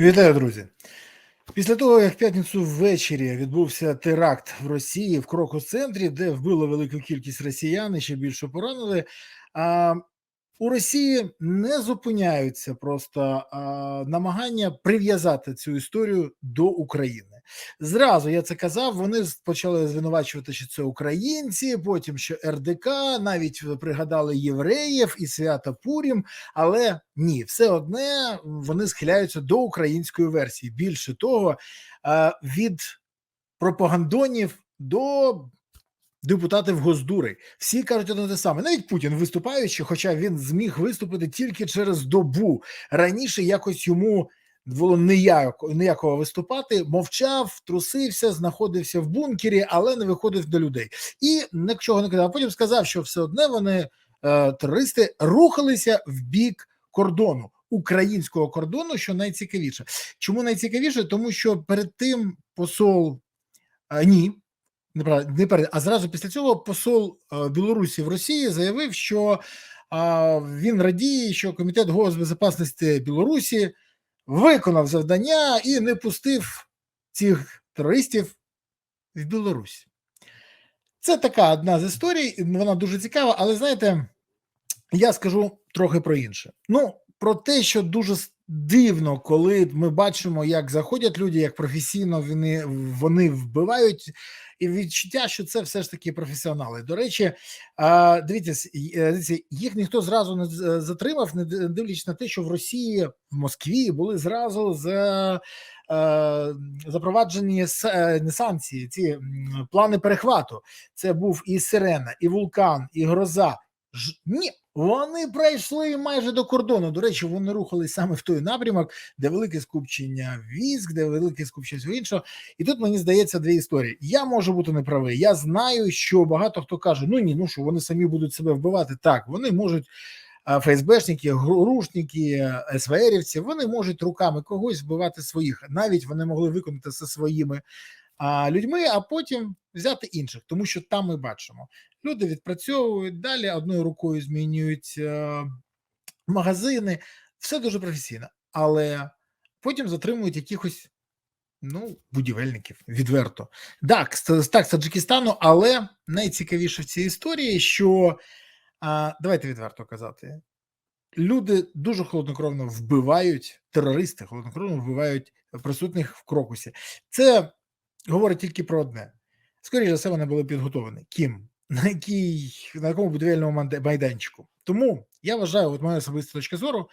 Вітаю, друзі. Після того, як в п'ятницю ввечері відбувся теракт в Росії в Крокус-центрі, де вбило велику кількість росіян і ще більше поранили. А, у Росії не зупиняються просто а, намагання прив'язати цю історію до України. Зразу я це казав. Вони почали звинувачувати, що це українці, потім що РДК, навіть пригадали євреїв і свята Пурім. Але ні, все одне вони схиляються до української версії. Більше того, е, від пропагандонів до депутатів Госдури. Всі кажуть одне те саме. Навіть Путін виступаючи, хоча він зміг виступити тільки через добу. Раніше якось йому було ніяко, ніякого виступати, мовчав, трусився, знаходився в бункері, але не виходив до людей. І нічого не казав. Потім сказав, що все одне вони, е, терористи, рухалися в бік кордону. Українського кордону, що найцікавіше. Чому найцікавіше? Тому що перед тим посол а, ні, неправда, не перед, а зразу після цього посол е, Білорусі в Росії заявив, що він радіє, що комітет госбезпечності Білорусі виконав завдання і не пустив цих терористів в Білорусь. Це така одна з історій, вона дуже цікава, але знаєте, я скажу трохи про інше. Ну, про те, що дуже дивно, коли ми бачимо, як заходять люди, як професійно вони, вони вбивають, і відчуття, що це все ж таки професіонали. До речі, е, дивіться, їх ніхто зразу не з- затримав, не дивлячись на те, що в Росії, в Москві були зразу за. е, Запроваджені е, не санкції, ці плани перехвату. Це був і Сирена, і Вулкан, і Гроза. Ж, ні, вони пройшли майже до кордону. До речі, вони рухались саме в той напрямок, де велике скупчення військ, де велике скупчення всього іншого. І тут мені здається дві історії. Я можу бути неправий. Я знаю, що багато хто каже: ну ні, ну що вони самі будуть себе вбивати. Так, вони можуть. ФСБшники, грушники, СВРівці, вони можуть руками когось вбивати своїх. Навіть вони могли виконати це своїми людьми, а потім взяти інших, тому що там ми бачимо. Люди відпрацьовують далі, одною рукою змінюють е, магазини, все дуже професійно, але потім затримують якихось ну, будівельників відверто. Так, так, з Таджикистану, але найцікавіше в цій історії, що а, давайте відверто казати. Люди дуже холоднокровно вбивають терористи, холоднокровно вбивають присутніх в крокусі. Це говорить тільки про одне. Скоріше за все, вони були підготовлені. Ким? На якій, на якому будівельному майданчику. Тому я вважаю, от моя особиста точка зору,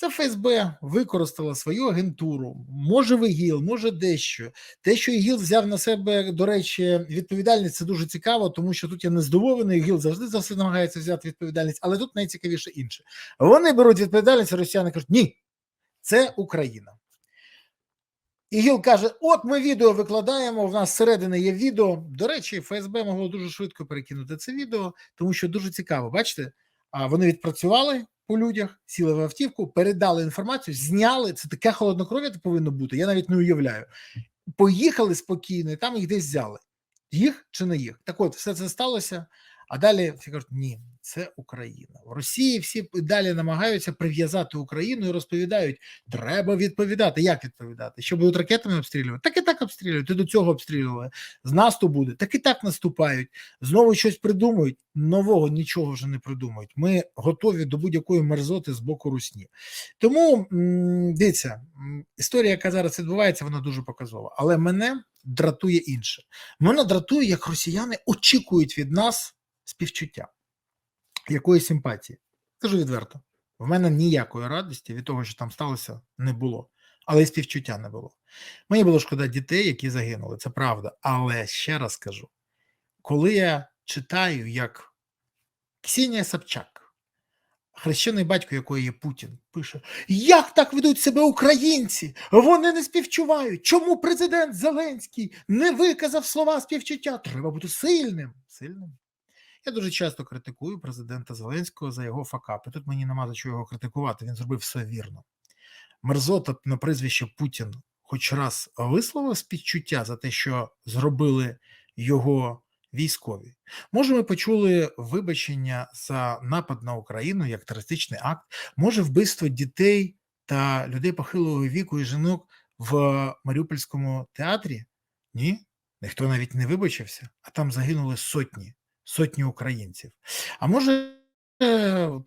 це ФСБ використала свою агентуру, може в може дещо. Те, що ІГІЛ взяв на себе, до речі, відповідальність, це дуже цікаво, тому що тут я не здивований, ІГІЛ завжди за все намагається взяти відповідальність, але тут найцікавіше інше. Вони беруть відповідальність, росіяни кажуть, ні, це Україна. ІГІЛ каже: от ми відео викладаємо. В нас зсередини є відео. До речі, ФСБ могло дуже швидко перекинути це відео, тому що дуже цікаво. Бачите, а вони відпрацювали по людях, сіли в автівку, передали інформацію, зняли. Це таке холоднокров'я повинно бути. Я навіть не уявляю. Поїхали спокійно, і там їх десь взяли. Їх чи не їх? Так от, все це сталося. А далі всі кажуть, ні, це Україна. В Росії всі далі намагаються прив'язати Україну і розповідають, треба відповідати. Як відповідати? Що будуть ракетами обстрілювати? Так і так обстрілюють. І до цього обстрілювали. З наступ буде, так і так наступають. Знову щось придумують. Нового нічого вже не придумують. Ми готові до будь-якої мерзоти з боку русні. Тому дивіться, історія, яка зараз відбувається, вона дуже показова. Але мене дратує інше. Мене дратує, як росіяни очікують від нас співчуття, якоїсь симпатії. Кажу відверто, в мене ніякої радості від того, що там сталося, не було. Але і співчуття не було. Мені було шкода дітей, які загинули, це правда. Але ще раз кажу: коли я читаю, як Ксенія Собчак, хрещений батько якої є Путін, пише: Як так ведуть себе українці? Вони не співчувають. Чому президент Зеленський не виказав слова співчуття? Треба бути сильним. Сильним. Я дуже часто критикую президента Зеленського за його факапи. Тут мені нема за чого його критикувати. Він зробив все вірно. Мерзота на прізвище Путін хоч раз висловив співчуття за те, що зробили його військові. Може, ми почули вибачення за напад на Україну як терористичний акт, може, вбивство дітей та людей похилого віку і жінок в Маріупольському театрі? Ні, ніхто навіть не вибачився, а там загинули сотні, сотні українців. А може,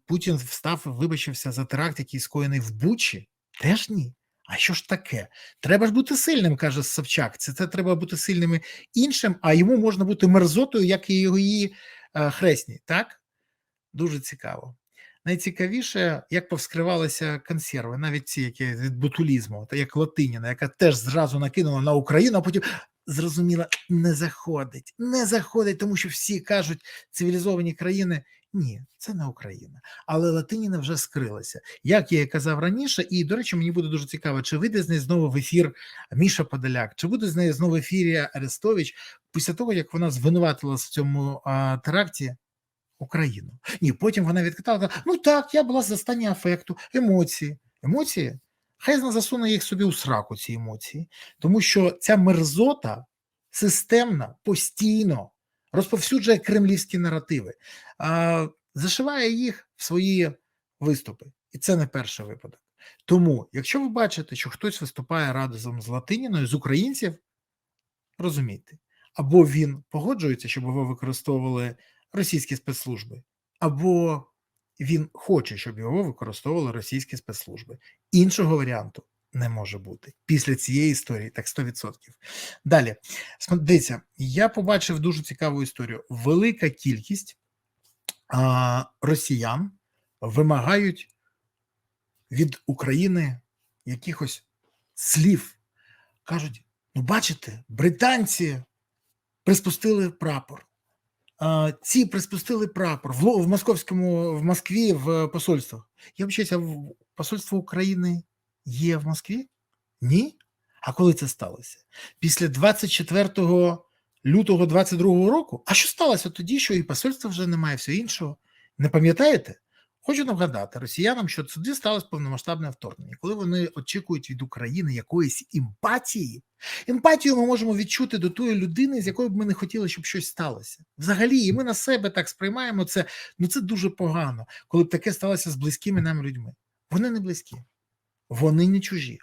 Путін встав вибачився за теракт, який скоєний в Бучі? Теж ні. А що ж таке? Треба ж бути сильним, каже Собчак. Це, це треба бути сильним іншим, а йому можна бути мерзотою, як і його її е, хресні. Так? Дуже цікаво. Найцікавіше, як повскривалися консерви, навіть ці, які від ботулізму, та як Латиніна, яка теж зразу накинула на Україну, а потім зрозуміла, не заходить, не заходить, тому що всі кажуть, цивілізовані країни. Ні, це не Україна, але Латиніна вже скрилася. Як я і казав раніше, і до речі, мені буде дуже цікаво, чи вийде з неї знову в ефір Міша Подоляк, чи буде з нею знову в ефірі Арестович після того, як вона звинуватила в цьому а, теракті Україну. Ні, потім вона відкатала, ну так, я була за стані афекту, емоції. Емоції? Хай засуне їх собі у сраку, ці емоції, тому що ця мерзота системна, постійно розповсюджує кремлівські наративи, а, зашиває їх в свої виступи. І це не перший випадок. Тому, якщо ви бачите, що хтось виступає разом з Латиніною, з українців, розумійте, або він погоджується, щоб ви використовували російські спецслужби, або він хоче, щоб його використовували російські спецслужби. Іншого варіанту не може бути після цієї історії, так 100%. Далі, дивіться, я побачив дуже цікаву історію. Велика кількість а, росіян вимагають від України якихось слів. Кажуть: ну, бачите, британці приспустили прапор. Ці приспустили прапор в, в московському в Москві в посольствах. Я вчуся, в посольство України є в Москві? Ні. А коли це сталося? Після 24 лютого 22 року. А що сталося тоді, що і посольства вже немає, всього іншого? Не пам'ятаєте? Хочу нагадати росіянам, що тоді сталося повномасштабне вторгнення, коли вони очікують від України якоїсь емпатії. Емпатію ми можемо відчути до тої людини, з якою б ми не хотіли, щоб щось сталося. Взагалі, і ми на себе так сприймаємо це. Ну це дуже погано, коли б таке сталося з близькими нам людьми. Вони не близькі, вони не чужі,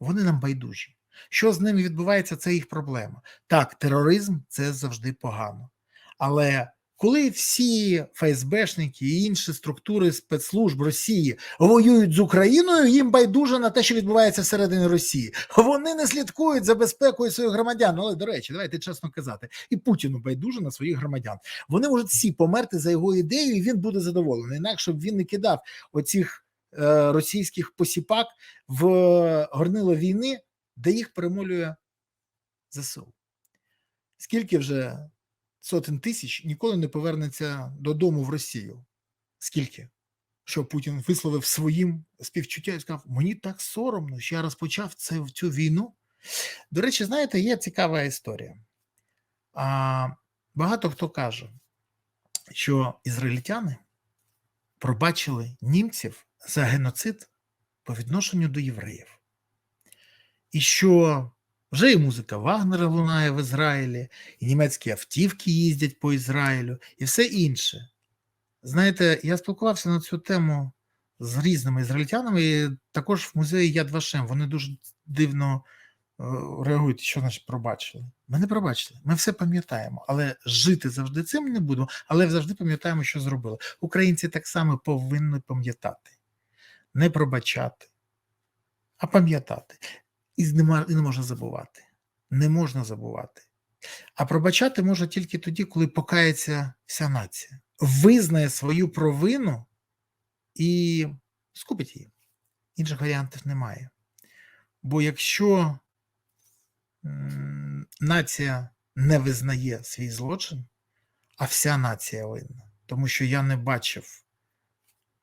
вони нам байдужі. Що з ними відбувається, це їх проблема. Так, тероризм це завжди погано. Але коли всі ФСБшники і інші структури спецслужб Росії воюють з Україною, їм байдуже на те, що відбувається всередині Росії. Вони не слідкують за безпекою своїх громадян. Але до речі, давайте чесно казати, і Путіну байдуже на своїх громадян. Вони можуть всі померти за його ідею, і він буде задоволений. Інакше б він не кидав оцих е, російських посіпак в горнило війни, де їх перемолює ЗСУ. Скільки вже сотень тисяч ніколи не повернеться додому в Росію. Скільки? Що Путін висловив своїм співчуття і сказав: мені так соромно, що я розпочав це, цю війну. До речі, знаєте, є цікава історія. А, Багато хто каже, що ізраїльтяни пробачили німців за геноцид по відношенню до євреїв. І що вже і музика Вагнера лунає в Ізраїлі, і німецькі автівки їздять по Ізраїлю, і все інше. Знаєте, я спілкувався на цю тему з різними ізраїльтянами, і також в музеї Яд Вашем. Вони дуже дивно е, реагують, що значить пробачили. Ми не пробачили, ми все пам'ятаємо, але жити завжди цим не будемо, але завжди пам'ятаємо, що зробили. Українці так само повинні пам'ятати, не пробачати, а пам'ятати. І не, можна забувати. Не можна забувати. А пробачати можна тільки тоді, коли покається вся нація, визнає свою провину і скупить її. Інших варіантів немає. Бо якщо нація не визнає свій злочин, а вся нація винна, тому що я не бачив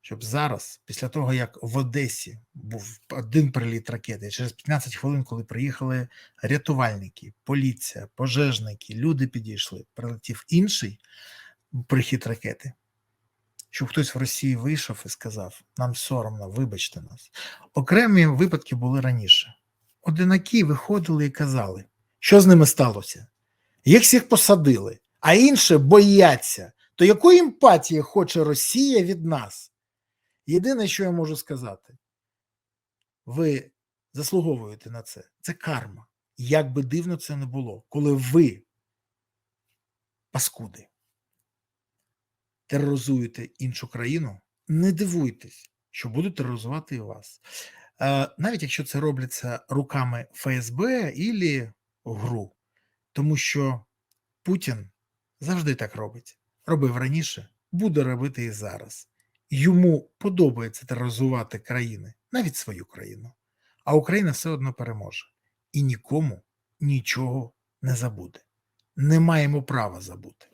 щоб зараз, після того, як в Одесі був один приліт ракети, через 15 хвилин, коли приїхали рятувальники, поліція, пожежники, люди підійшли, прилетів інший прихід ракети, щоб хтось в Росії вийшов і сказав: нам соромно, вибачте нас. Окремі випадки були раніше. Одинакі виходили і казали, що з ними сталося. Їх всіх посадили, а інші бояться. То якої емпатії хоче Росія від нас? Єдине, що я можу сказати, ви заслуговуєте на це. Це карма. Як би дивно це не було, коли ви, паскуди, тероризуєте іншу країну, не дивуйтесь, що будуть тероризувати і вас. Е, Навіть якщо це робляться руками ФСБ ілі ГРУ, тому що Путін завжди так робить. Робив раніше, буде робити і зараз. Йому подобається тероризувати країни, навіть свою країну. А Україна все одно переможе і нікому нічого не забуде. Не маємо права забути.